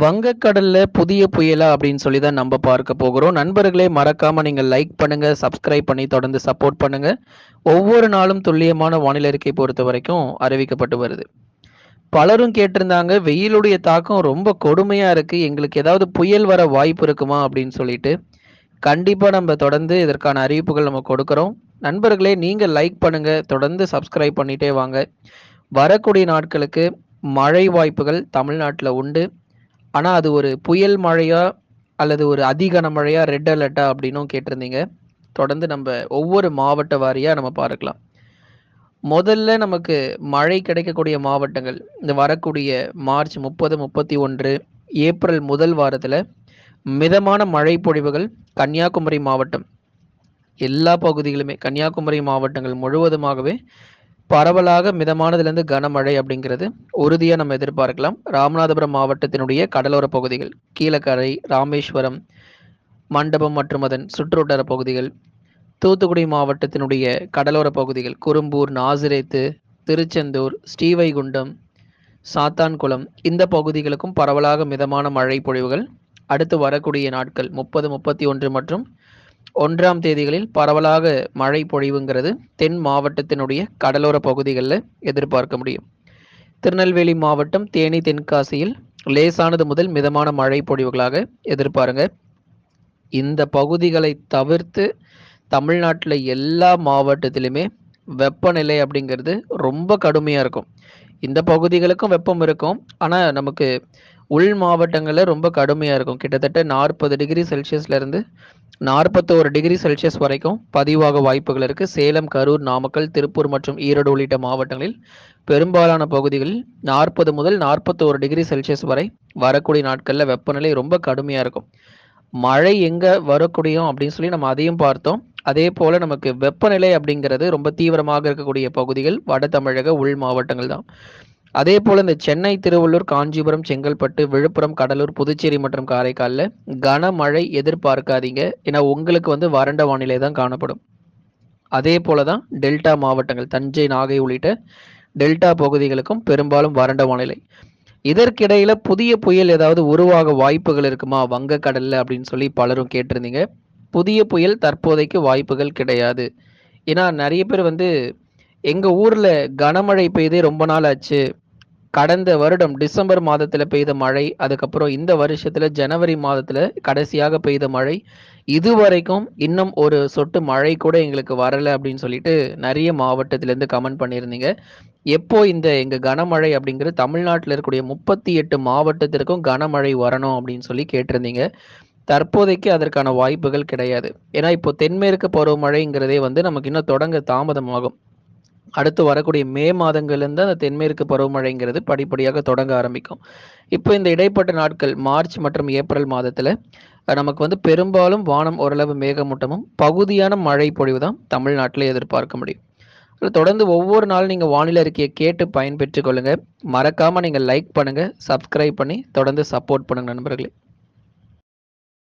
வங்கக்கடல்ல புதிய புயலா அப்படின்னு சொல்லி தான் நம்ம பார்க்க போகிறோம். நண்பர்களே மறக்காம நீங்க லைக் பண்ணுங்க, சப்ஸ்கிரைப் பண்ணி தொடர்ந்து சப்போர்ட் பண்ணுங்க. ஒவ்வொரு நாளும் துல்லியமான வானிலை அறிக்கை பொறுத்தவரைக்கும் அறிவிக்கப்பட்டு வருது. பலரும் கேட்டிருந்தாங்க, வெயிலுடைய தாக்கம் ரொம்ப கொடுமையா இருக்கு. எங்களுக்கு ஏதாவது புயல் வர வாய்ப்பு இருக்குமா? அப்படின்னு சொல்லிட்டு. கண்டிப்பா நம்ம தொடர்ந்து இதற்கான அறிவிப்புகள் நம்ம கொடுக்கிறோம். நண்பர்களே நீங்க லைக் பண்ணுங்க, தொடர்ந்து சப்ஸ்கிரைப் பண்ணிட்டே வாங்க. வரக்கூடிய நாட்களுக்கு மழை வாய்ப்புகள் தமிழ்நாட்டில் உண்டு. ஆனா அது ஒரு புயல் மழையா? அல்லது ஒரு அதி கனமழையா? ரெட் அலர்ட்டா? அப்படின்னும் கேட்டிருந்தீங்க. தொடர்ந்து நம்ம ஒவ்வொரு மாவட்ட வாரியா நம்ம பார்க்கலாம். முதல்ல நமக்கு மழை கிடைக்கக்கூடிய மாவட்டங்கள், இந்த வரக்கூடிய மார்ச் 30, 31, ஏப்ரல் முதல் வாரத்துல மிதமான மழை பொழிவுகள் கன்னியாகுமரி மாவட்டம். எல்லா பகுதிகளுமே கன்னியாகுமரி மாவட்டங்கள் முழுவதுமாகவே பரவலாக மிதமானதிலிருந்து கனமழை அப்படிங்கிறது உறுதியாக நம்ம எதிர்பார்க்கலாம். ராமநாதபுரம் மாவட்டத்தினுடைய கடலோர பகுதிகள், கீழக்கரை, ராமேஸ்வரம், மண்டபம் மற்றும் அதன் சுற்றுவட்டார பகுதிகள், தூத்துக்குடி மாவட்டத்தினுடைய கடலோர பகுதிகள், குறும்பூர் நாசிரேத்து, திருச்செந்தூர், ஸ்ரீவைகுண்டம், சாத்தான்குளம் இந்த பகுதிகளுக்கும் பரவலாக மிதமான மழை பொழிவுகள் அடுத்து வரக்கூடிய நாட்கள் 30, 31 மற்றும் ஒன்றாம் தேதிகளில் பரவலாக மழை பொழிவுங்கிறது தென் மாவட்டத்தினுடைய கடலோர பகுதிகளில் எதிர்பார்க்க முடியும். திருநெல்வேலி மாவட்டம், தேனி, தென்காசியில் லேசானது முதல் மிதமான மழை பொழிவுகளாக எதிர்பாருங்க. இந்த பகுதிகளை தவிர்த்து தமிழ்நாட்டில் எல்லா மாவட்டத்திலுமே வெப்பநிலை அப்படிங்கிறது ரொம்ப கடுமையாக இருக்கும். இந்த பகுதிகளுக்கும் வெப்பம் இருக்கும். ஆனால் நமக்கு உள் மாவட்டங்களில் ரொம்ப கடுமையாக இருக்கும். கிட்டத்தட்ட 40 டிகிரி செல்சியஸ்லேருந்து நாற்பத்தோரு டிகிரி செல்சியஸ் வரைக்கும் பதிவாக வாய்ப்புகள் இருக்குது சேலம், கரூர், நாமக்கல், திருப்பூர் மற்றும் ஈரோடு உள்ளிட்ட மாவட்டங்களில் பெரும்பாலான பகுதிகளில் 40 முதல் 41 டிகிரி செல்சியஸ் வரை வரக்கூடிய நாட்களில் வெப்பநிலை ரொம்ப கடுமையாக இருக்கும். மழை எங்கே வரக்கூடியும் அப்படின்னு சொல்லி நம்ம அதையும் பார்த்தோம். அதே போல் நமக்கு வெப்பநிலை அப்படிங்கிறது ரொம்ப தீவிரமாக இருக்கக்கூடிய பகுதிகள் வட தமிழக உள் மாவட்டங்கள் தான். அதே போல இந்த சென்னை, திருவள்ளூர், காஞ்சிபுரம், செங்கல்பட்டு, விழுப்புரம், கடலூர், புதுச்சேரி மற்றும் காரைக்காலில் கனமழை எதிர்பார்க்காதீங்க. ஏன்னா உங்களுக்கு வந்து வறண்ட வானிலை தான் காணப்படும். அதே போல தான் டெல்டா மாவட்டங்கள் தஞ்சை, நாகை உள்ளிட்ட டெல்டா பகுதிகளுக்கும் பெரும்பாலும் வறண்ட வானிலை. இதற்கிடையில புதிய புயல் ஏதாவது உருவாக வாய்ப்புகள் இருக்குமா வங்கக்கடல்ல அப்படின்னு சொல்லி பலரும் கேட்டிருந்தீங்க. புதிய புயல் தற்போதைக்கு வாய்ப்புகள் கிடையாது. ஏன்னா நிறைய பேர் வந்து எங்க ஊர்ல கனமழை பெய்தே ரொம்ப நாள் ஆச்சு. கடந்த வருடம் டிசம்பர் மாதத்துல பெய்த மழை, அதுக்கப்புறம் இந்த வருஷத்துல ஜனவரி மாதத்துல கடைசியாக பெய்த மழை, இதுவரைக்கும் இன்னும் ஒரு சொட்டு மழை கூட எங்களுக்கு வரல அப்படின்னு சொல்லிட்டு நிறைய மாவட்டத்திலிருந்து கமெண்ட் பண்ணியிருந்தீங்க. எப்போ இந்த எங்க கனமழை அப்படிங்கிறது தமிழ்நாட்டில் இருக்கக்கூடிய 38 மாவட்டத்திற்கும் கனமழை வரணும் அப்படின்னு சொல்லி கேட்டிருந்தீங்க. தற்போதைக்கு அதற்கான வாய்ப்புகள் கிடையாது. ஏன்னா இப்போ தென்மேற்கு பருவமழைங்கிறதே வந்து நமக்கு இன்னும் தொடங்க தாமதமாகும். அடுத்து வரக்கூடிய மே மாதங்கள்லேருந்து அந்த தென்மேற்கு பருவமழைங்கிறது படிப்படியாக தொடங்க ஆரம்பிக்கும். இப்போ இந்த இடைப்பட்ட நாட்கள் மார்ச் மற்றும் ஏப்ரல் மாதத்தில் நமக்கு வந்து பெரும்பாலும் வானம் ஓரளவு மேகமூட்டமும், பகுதியான மழை பொழிவு தான் தமிழ்நாட்டில் எதிர்பார்க்க முடியும். தொடர்ந்து ஒவ்வொரு நாளும் நீங்கள் வானிலை அறிக்கையை கேட்டு பயன்பெற்றுக் மறக்காமல் நீங்கள் லைக் பண்ணுங்கள் சப்ஸ்கிரைப் பண்ணி தொடர்ந்து சப்போர்ட் பண்ணுங்கள் நண்பர்களே.